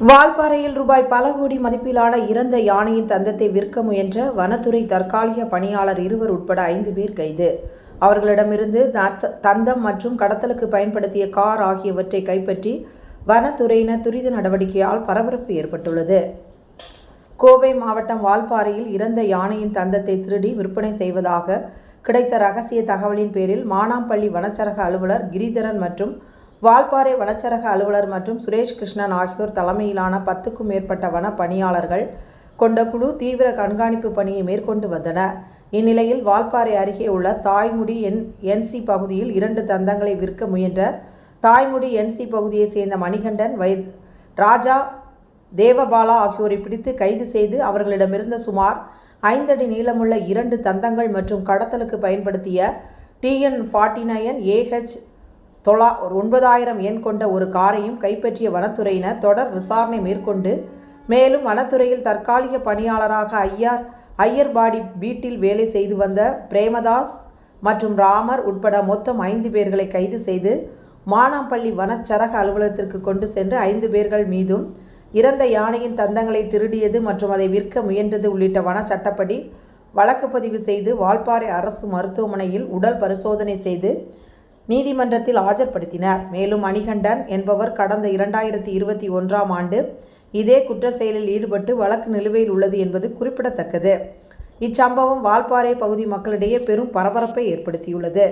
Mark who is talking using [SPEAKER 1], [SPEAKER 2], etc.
[SPEAKER 1] வால்பாறையில் ரூபாய் பல கோடி மதிப்பிலான இறந்த யானையின் தந்தத்தை விற்க முயன்ற வனத்துறை தற்காலிக பணியாளர் இருவர் உட்பட ஐந்து பேர் கைது. அவர்களிடமிருந்து தந்தம் மற்றும் கடத்தலுக்கு பயன்படுத்திய கார் ஆகியவற்றை கைப்பற்றி வனத்துறையினர் துரித நடவடிக்கையால் பரபரப்பு ஏற்பட்டுள்ளது. கோவை மாவட்டம் வால்பாறையில் இறந்த யானையின் தந்தத்தை திருடி விற்பனை செய்வதாக கிடைத்த ரகசிய தகவலின் பேரில் மானாம்பள்ளி வனச்சரக அலுவலர் கிரிதரன் மற்றும் வால்பாறை வனச்சரக அலுவலர் மற்றும் சுரேஷ் கிருஷ்ணன் ஆகியோர் தலைமையிலான பத்துக்கும் மேற்பட்ட வன பணியாளர்கள் கொண்ட குழு தீவிர கண்காணிப்பு பணியை மேற்கொண்டு வந்தனர். இந்நிலையில் வால்பாறை அருகே உள்ள தாய்முடி என் என்சி பகுதியில் இரண்டு தந்தங்களை விற்க முயன்ற தாய்முடி என்சி பகுதியைச் சேர்ந்த மணிகண்டன் வை ராஜா தேவபாலா ஆகியோரை பிடித்து கைது செய்து அவர்களிடமிருந்த சுமார் ஐந்தடி நீளமுள்ள இரண்டு தந்தங்கள் மற்றும் கடத்தலுக்கு பயன்படுத்திய டிஎன் ஃபார்ட்டி நயன் ஏஹெச் தொளா ஒன்பதாயிரம் எண் கொண்ட ஒரு காரையும் கைப்பற்றிய வனத்துறையினர் தொடர் விசாரணை மேற்கொண்டு மேலும் வனத்துறையில் தற்காலிக பணியாளராக ஐயார் ஐயர்பாடி வீட்டில் வேலை செய்து வந்த பிரேமதாஸ் மற்றும் ராமர் உட்பட மொத்தம் ஐந்து பேர்களை கைது செய்து மானாம்பள்ளி வனச்சரக அலுவலகத்திற்கு கொண்டு சென்று ஐந்து பேர்கள் மீதும் இறந்த யானையின் தந்தங்களை திருடியது மற்றும் அதை விற்க முயன்றது உள்ளிட்ட வன சட்டப்படி வழக்கு பதிவு செய்து வால்பாறை அரசு மருத்துவமனையில் உடல் பரிசோதனை செய்து நீதிமன்றத்தில் ஆஜர்படுத்தினார். மேலும் மணிகண்டன் என்பவர் கடந்த இரண்டாயிரத்தி இருபத்தி ஒன்றாம் ஆண்டு இதே குற்ற செயலில் ஈடுபட்டு வழக்கு நிலுவையில் உள்ளது என்பது குறிப்பிடத்தக்கது. இச்சம்பவம் வால்பாறை பகுதி மக்களிடையே பெரும் பரபரப்பை ஏற்படுத்தியுள்ளது.